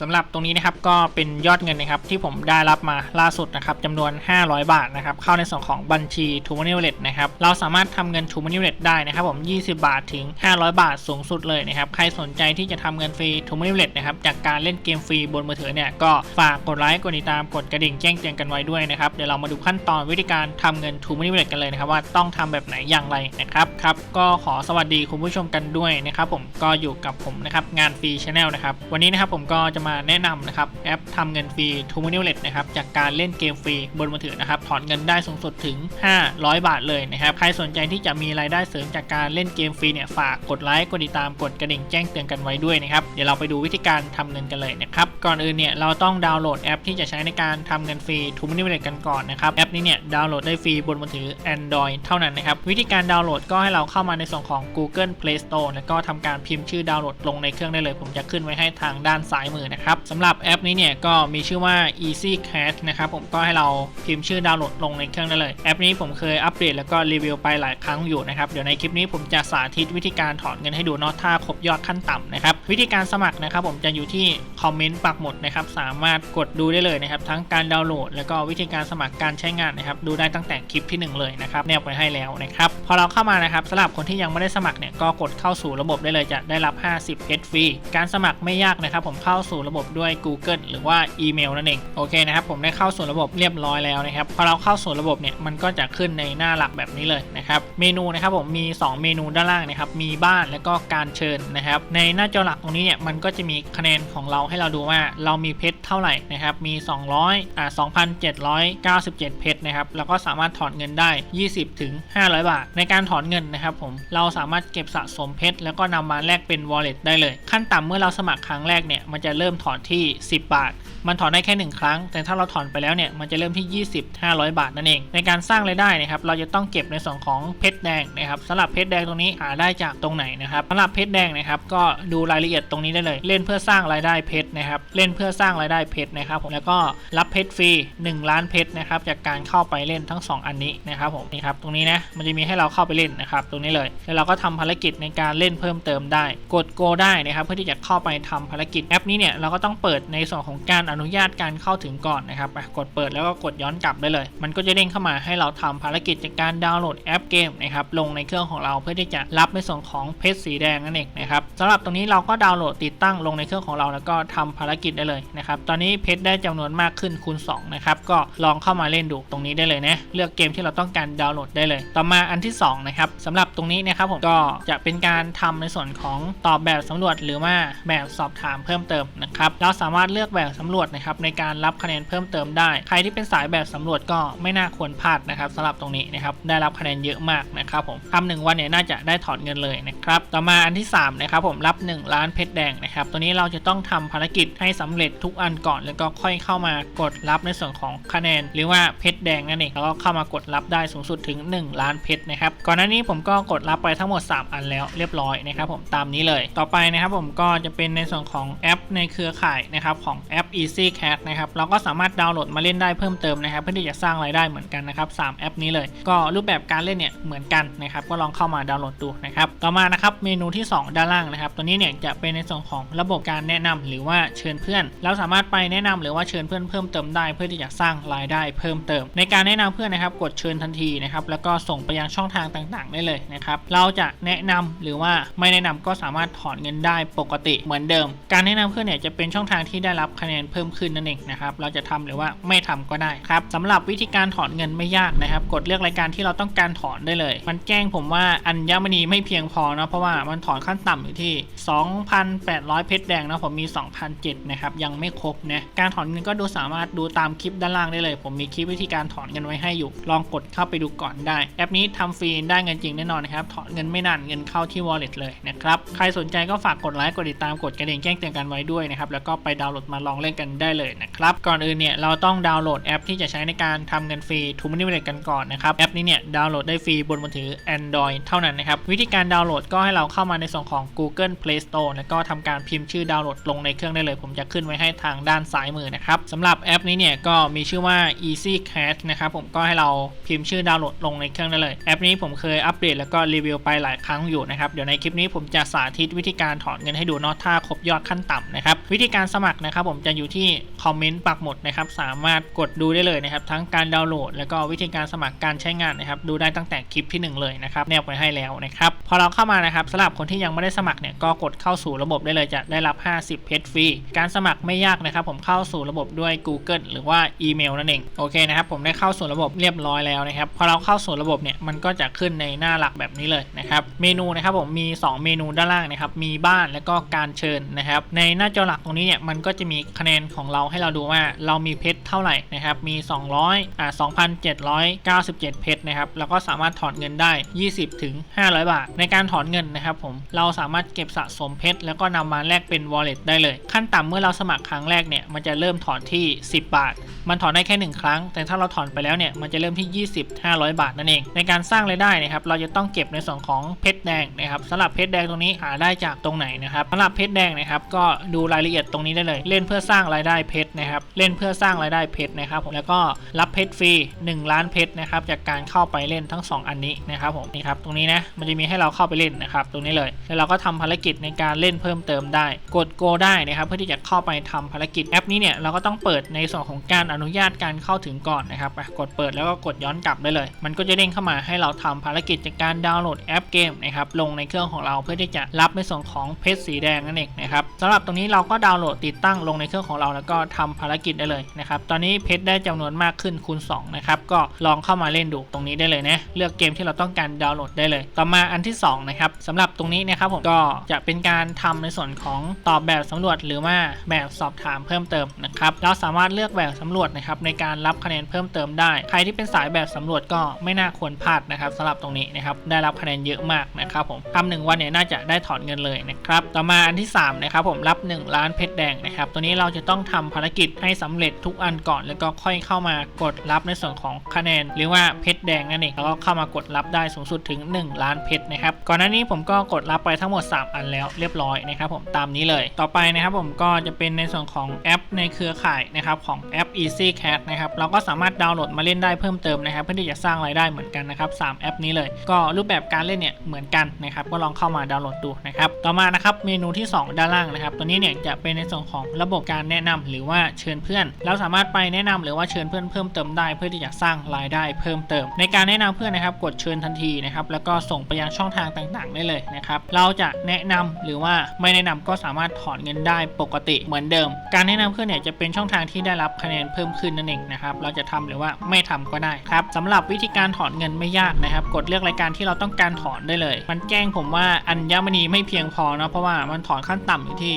สำหรับตรงนี้นะครับก็เป็นยอดเงินนะครับที่ผมได้รับมาล่าสุดนะครับจำนวน 500 บาทนะครับเข้าในส่วนของบัญชี t ูม o นิ w เล t นะครับเราสามารถทำเงิน t ูม o นิ w เล t ได้นะครับผม 20 บาทถึง 500 บาทสูงสุดเลยนะครับใครสนใจที่จะทำเงินฟรี t ูม o นิ w เล t นะครับจากการเล่นเกมฟรีบนมือถือเนี่ยก็ฝากกดไลค์กดติดตามกดกระดิ่งแจ้งเตือนกันไว้ด้วยนะครับเดี๋ยวเรามาดูขั้นตอนวิธีการทำเงิน t ูม o นิ w เล t กันเลยนะครับว่าต้องทำแบบไหนอย่างไรนะครับครับก็ขอสวัสดีคุณผู้ชมกันด้วยนะครับผมก็อยู่กับผมนะครับงานฟรีชาแนลนะครับวันนี้นะครับผมก็จะมาแนะนำนะครับแอปทำเงินฟรี t ูม o นิ w เล t นะครับจากการเล่นเกมฟรีบนมือถือนะครับถอนเงินได้สูงสุดถึง 500 บาทเลยนะครับใครสนใจที่จะมีรายได้เสริมจากการเล่นเกมฟรีเนี่ยฝากกดไลค์กดติดตามกดกระดิ่งแจ้งเตือนกันไว้ด้วยนะครับเดี๋ยวเราไปดูวิธีการทำเงินกันเลยนะครับก่อนอื่นเนี่ยเราต้องดาวน์โหลดแอปที่จะใช้ในการทำเงินฟรี t ูม o นิ w เล t กันก่อนนะครับแอปนี้เนี่ยดาวน์โหลดได้ฟรีบนมือถือ Android เท่านั้นนะครับวิธีการดาวน์โหลดก็ให้เราเข้ามาในส่วนของ Google Play Store แล้วก็ทำการพิมพ์ชื่อดาวน์โหลดลงในเครื่องได้เลย ผมจะขึ้นไว้ให้ทางด้านซ้ายมือนะครับสำหรับแอปนี้เนี่ยก็มีชื่อว่า Easy Cash นะครับผมก็ให้เราพิมพ์ชื่อดาวน์โหลดลงในเครื่องได้เลย แอปนี้ผมเคยอัปเดตแล้วก็รีวิวไปหลายครั้งอยู่นะครับเดี๋ยวในคลิปนี้ผมจะสาธิตวิธีการถอนเงินให้ดูนอะถ้าครบยอดขั้นต่ำนะครับวิธีการสมัครนะครับผมจะอยู่ที่คอมเมนต์ปักหมุดนะครับสามารถกดดูได้เลยนะครับทั้งการดาวน์โหลด แล้วก็วิธีการสมัครการใช้งานนะครับดูได้ตั้งแต่คลิปที่หนึ่งเลยนะครับแนบไว้ให้แล้วนะครับพอเราเข้ามานะครับสำหรับคนที่ยังไม่ได้สมัครเนี่ยก็กดเข้าสู่ระบบได้เลยจะได้รับ 50 h ฟรีการสมัครไม่ยากนะครับผมเข้าสู่ระบบด้วย Google หรือว่าอีเมลนั่นเองโอเคนะครับผมได้เข้าสู่ระบบเรียบร้อยแล้วนะครับพอเราเข้าสู่ระบบเนี่ยมันก็จะขึ้นในหน้าหลักแบบนี้เลยนะครับเมนูนะครับผมมี 2 เมนูด้านล่างนะครับมีบ้านแล้วก็การเชิญนะครับในหน้าจอหลักตรงนี้เนี่ยมันก็จะมีคะแนนของเราให้เราดูว่าเรามีเพชรเท่าไหร่นะครับมี 200อ่า2,797 เพชรนะครับแล้วก็สามารถถอนเงินได้ 20ถึง500 บาท ในการถอนเงินนะครับผมเราสามารถเก็บสะสมเพชรแล้วก็นำมาแลกเป็น wallet ได้เลย ขั้นต่ำเมื่อเราสมัครครั้งแรกเนี่ยมันจะเริ่มริ่มถอนที่ 10 บาท มันถอนได้แค่ 1 ครั้ง แต่ถ้าเราถอนไปแล้วเนี่ยมันจะเริ่มที่ 20 500 บาทนั่นเอง ในการสร้างรายได้นะครับเราจะต้องเก็บในส่วนของเพชรแดงนะครับสำหรับเพชรแดงตรงนี้หาได้จากตรงไหนนะครับสำหรับเพชรแดงนะครับก็ดูรายละเอียดตรงนี้ได้เลย เล่นเพื่อสร้างรายได้เพชรนะครับเล่นเพื่อสร้างรายได้เพชรนะครับผมแล้วก็รับเพชรฟรี 1 ล้านเพชรนะครับจากการเข้าไปเล่นทั้ง 2 อันนี้นะครับผมนี่ครับตรงนี้นะมันจะมีให้เราเข้าไปเล่นนะครับตรงนี้เลย แล้วเราก็ทำภารกิจในการเล่นเพิ่มเติมได้ กด go ได้นะครับเพื่อที่จะเข้าไปทำภารกิจแอปนี้เนี่ยเราก็ต้องเปิดในส่วนของการอนุญาตการเข้าถึงก่อนนะครับกดเปิดแล้วก็กดย้อนกลับได้เลย มันก็จะเด้งเข้ามาให้เราทำภารกิจจากการดาวน์โหลดแอปเกมนะครับลงในเครื่องของเราเพื่อที่จะรับในส่วนของเพชรสีแดงนั่นเองนะครับสำหรับตรงนี้เราก็ดาวน์โหลดติดตั้งลงในเครื่องของเราแล้วก็ทำภารกิจได้เลยนะครับตอนนี้เพชรได้จำนวนมากขึ้นคูณ2นะครับก็ลองเข้ามาเล่นดูตรงนี้ได้เลยนะเลือกเกมที่เราต้องการดาวน์โหลดได้เลย ต่อมาอันที่2นะครับสำหรับตรงนี้นะครับผมก็จะเป็นการทำในส่วนของตอบแบบสำรวจหรือว่าแบบสอบถามเพิ่มเติมนะครับเราสามารถเลือกแบบสำรวจนะครับในการรับคะแนนเพิ่มเติมได้ ใครที่เป็นสายแบบสำรวจก็ไม่น่าควรพลาดนะครับสำหรับตรงนี้นะครับได้รับคะแนนเยอะมากนะครับผมทำหนึ่งวันเนี่ยน่าจะได้ถอนเงินเลยนะครับต่อมาอันที่3นะครับผมรับ 1 ล้านเพชรแดงนะครับตัวนี้เราจะต้องทำภารกิจให้สำเร็จทุกอันก่อน แล้วก็ค่อยเข้ามากดรับในส่วนของคะแนน หรือว่าเพชรแดงนั่นเองแล้วก็เข้ามากดรับได้สูงสุดถึง 1 ล้านเพชรนะครับก่อนหน้านี้ผมก็กดรับไปทั้งหมด 3 อันแล้วเรียบร้อยนะครับผมตามนี้เลย ต่อไปนะครับผมก็จะเป็นในส่วนของแอปในเครือข่ายนะครับของแอป Easy Cash นะครับเราก็สามารถดาวน์โหลดมาเล่นได้เพิ่มเติมนะครับเพื่อที่จะสร้างรายได้เหมือนกันนะครับ3แอปนี้เลย ก็รูปแบบการเล่นเนี่ยเหมือนกันนะครับก็ลองเข้ามาดาวน์โหลดดูนะครับต่อมานะครับเมนูที่ 2 ด้านล่างนะครับตัวนี้เนี่ยจะเป็นในส่วนของระบบการแนะนำหรือว่าเชิญเพื่อน เราสามารถไปแนะนำหรือว่าเชิญเพื่อนเพิ่มเติมได้ เพื่อที่จะสร้างรายได้เพิ่มเติม ในการแนะนำเพื่อนนะครับกดเชิญทันทีนะครับแล้วก็ส่งไปยังช่องทางต่างๆ ได้เลยนะครับเราจะแนะนำหรือว่าไม่แนะนำก็สามารถถอนเงินได้ปกติเหมือนเดิม การแนะนำเพื่อนเนี่ยจะเป็นช่องทางที่ได้รับคะแนนเพิ่มขึ้นนั่นเองนะครับเราจะทำหรือว่าไม่ทำก็ได้ครับสำหรับวิธีการถอนเงินไม่ยากนะครับ กดเลือกรายการที่เราต้องการถอนได้เลย มันแจ้งผมว่าอัญมณีไม่เพียงพอนะเพราะว่ามันถอนขั้นต่ำอยู่ที่ 2,800 เพชรแดงนะผมมี 2,007นะครับยังไม่ครบนะการถอนเงินก็ดูสามารถดูตามคลิปด้านล่างได้เลย ผมมีคลิปวิธีการถอนเงินไว้ให้อยู่ ลองกดเข้าไปดูก่อนได้ แอปนี้ทำฟรีได้เงินจริงแน่นอนนะครับถอนเงินไม่นานเงินเข้าที่ wallet เลยนะครับใครสนใจก็ฝากกดไลค์กดติดตามกดกระดิ่งแจ้งเตือนกันไว้ด้วยนะครับแล้วก็ไปดาวน์โหลดมาลองเล่นกันได้เลยนะครับก่อนอื่นเนี่ยเราต้องดาวน์โหลดแอปที่จะใช้ในการทำเงินฟรี t ูมินิเวลกันก่อนนะครับแอปนี้เนี่ยดาวน์โหลดได้ฟรีบนมือถือ Android เท่านั้นนะครับวิธีการดาวน์โหลดก็ให้เราเข้ามาในส่วนของ Google Play Store แล้วก็ทำการพิมพ์ชื่อดาวน์โหลดลงในเครื่องได้เลย ผมจะขึ้นไว้ให้ทางด้านซ้ายมือนะครับสำหรับแอปนี้เนี่ยก็มีชื่อว่า Easy Cash นะครับผมก็ให้เราพิมพ์ชื่อดาวน์โหลดลงในเครื่องได้เลย แอปนี้ผมเคยอัปเดตแล้วก็รีวิวไปหลายครั้งอยู่นะครับเดี๋ยวในคลิปนี้ผมจะสาธิตวิธีการถอนเงินให้ดูเนาะถ้าครบยอดขั้นต่ำนะครับวิธีการสมัครนะครับผมจะอยู่ที่คอมเมนต์ปักหมุดนะครับ สามารถกดดูได้เลยนะครับ ทั้งการดาวน์โหลด แล้วก็วิธีการสมัครการใช้งานนะครับ ดูได้ตั้งแต่คลิปที่หนึ่งเลยนะครับ แนบไว้ให้แล้วนะครับ พอเราเข้ามานะครับสำหรับคนที่ยังไม่ได้สมัครเนี่ย ก็กดเข้าสู่ระบบได้เลยจะได้รับ 50 เพชรฟรี การสมัครไม่ยากนะครับ ผมเข้าสู่ระบบด้วย Google หรือว่าอีเมลนั่นเอง โอเคนะครับ ผมได้เข้าสู่ระบบเรียบร้อยแล้วนะครับ พอเราเข้าสู่ระบบเนี่ย มันก็จะขึ้นในหน้าหลักแบบนี้เลยนะครับ เมนูนะครับผมมี 2 เมนูด้านล่างนะครับ มีบ้านแล้วก็การเชิญนะครับ ในหน้าจอลักตรงนี้เนี่ยมันก็จะมีคะแนนของเราให้เราดูว่าเรามีเพชรเท่าไหร่นะครับมี 200อ่า2,797 เพชรนะครับแล้วก็สามารถถอนเงินได้ 20 ถึง 500 บาท ในการถอนเงินนะครับผมเราสามารถเก็บสะสมเพชรแล้วก็นำมาแลกเป็น wallet ได้เลย ขั้นต่ำเมื่อเราสมัครครั้งแรกเนี่ยมันจะเริ่มถอนที่ 10 บาท มันถอนได้แค่ 1 ครั้ง แต่ถ้าเราถอนไปแล้วเนี่ยมันจะเริ่มที่ 20 500 บาทนั่นเอง ในการสร้างรายได้นะครับเราจะต้องเก็บในส่วนของเพชรแดงนะครับสำหรับเพชรแดงตรงนี้หาได้จากตรงไหนนะครับสำหรับเพชรแดงนะครับก็ดูรายายละเอียดตรงนี้ได้เลย เล่นเพื่อสร้างรายได้เพชรนะครับ เล่นเพื่อสร้างรายได้เพชรนะครับผมแล้วก็รับเพชรฟรี1 ล้านเพชรนะครับจากการเข้าไปเล่นทั้ง 2 อันนี้นะครับผมนี่ครับตรงนี้นะมันจะมีให้เราเข้าไปเล่นนะครับตรงนี้เลยแล้วเราก็ทำภารกิจในการเล่นเพิ่มเติมได้ กดโกได้นะครับเพื่อที่จะเข้าไปทำภารกิจแอปนี้เนี่ยเราก็ต้องเปิดในส่วนของการอนุญาตการเข้าถึงก่อนนะครับกดเปิดแล้วก็กดย้อนกลับได้เลย มันก็จะเด้งเข้ามาให้เราทำภารกิจจากการดาวน์โหลดแอปเกมนะครับลงในเครื่องของเราเพื่อที่จะรับในส่วนของเพชรสีแดงนั่นเองนะครับสำหรับตรงนี้เราก็ดาวน์โหลดติดตั้งลงในเครื่องของเราแล้วก็ทำภารกิจได้เลยนะครับ ตอนนี้เพชรได้จำนวนมากขึ้นคูณ2นะครับ ก็ลองเข้ามาเล่นดูตรงนี้ได้เลยนะ เลือกเกมที่เราต้องการดาวน์โหลดได้เลย ต่อมาอันที่2นะครับสำหรับตรงนี้นะครับผมก็จะเป็นการทำในส่วนของตอบแบบสำรวจ หรือว่าแบบสอบถามเพิ่มเติมนะครับ เราสามารถเลือกแบบสำรวจนะครับในการรับคะแนนเพิ่มเติมได้ ใครที่เป็นสายแบบสำรวจก็ไม่น่าควรพลาดนะครับสำหรับตรงนี้นะครับ ได้รับคะแนนเยอะมากนะครับผมทำหนึ่งวันเนี่ยน่าจะได้ถอนเงินเลยนะครับ ต่อมาอันที่3นะครับผมรับ1ล้านานเพชรแดงนะครับ ตัวนี้เราจะต้องทำภารกิจให้สำเร็จทุกอันก่อน แล้วก็ค่อยเข้ามากดรับในส่วนของคะแนน หรือว่าเพชรแดงนั่นเองแล้วก็เข้ามากดรับได้สูงสุดถึง 1 ล้านเพชรนะครับ ก่อนหน้านี้ผมก็กดรับไปทั้งหมด 3 อันแล้วเรียบร้อยนะครับผมตามนี้เลย ต่อไปนะครับผมก็จะเป็นในส่วนของแอปในเครือข่ายนะครับของแอป Easy Cat นะครับเราก็สามารถดาวน์โหลดมาเล่นได้เพิ่มเติมนะครับเพื่อที่จะสร้างรายได้เหมือนกันนะครับ3แอปนี้เลย ก็รูปแบบการเล่นเนี่ยเหมือนกันนะครับก็ลองเข้ามาดาวน์โหลดดูนะครับต่อมานะครับเมนูที่ 2 ด้านล่างนะครับตัวนี้เนี่ยจะเป็นในส่วนของระบบการแนะนำหรือว่าเชิญเพื่อน เราสามารถไปแนะนำหรือว่าเชิญเพื่อนเพิ่มเติมได้ เพื่อที่จะสร้างรายได้เพิ่มเติม ในการแนะนำเพื่อนนะครับกดเชิญทันทีนะครับแล้วก็ส่งไปยังช่องทางต่างๆ ได้เลยนะครับเราจะแนะนำหรือว่าไม่แนะนำก็สามารถถอนเงินได้ปกติเหมือนเดิม การแนะนำเพื่อนเนี่ยจะเป็นช่องทางที่ได้รับคะแนนเพิ่มขึ้นนั่นเองนะครับเราจะทำหรือว่าไม่ทำก็ได้ครับสำหรับวิธีการถอนเงินไม่ยากนะครับ กดเลือกรายการที่เราต้องการถอนได้เลย มันแจ้งผมว่าอัญมณีไม่เพียงพอเนาะเพราะว่ามันถอนขั้นต่ำอยู่ที่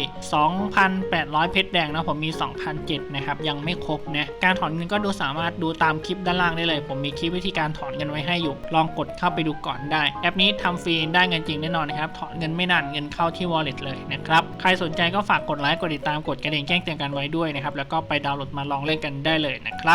2,800 เพชรแดงนะผมมี 2,007นะครับยังไม่ครบนะการถอนเงินก็ดูสามารถดูตามคลิปด้านล่างได้เลย ผมมีคลิปวิธีการถอนเงินไว้ให้อยู่ ลองกดเข้าไปดูก่อนได้ แอปนี้ทำฟรีได้เงินจริงแน่นอนนะครับถอนเงินไม่นานเงินเข้าที่ wallet เลยนะครับใครสนใจก็ฝากกดไลค์กดติดตามกดกระดิ่งแจ้งเตือนกันไว้ด้วยนะครับแล้วก็ไปดาวน์โหลดมาลองเล่นกันได้เลยนะครับ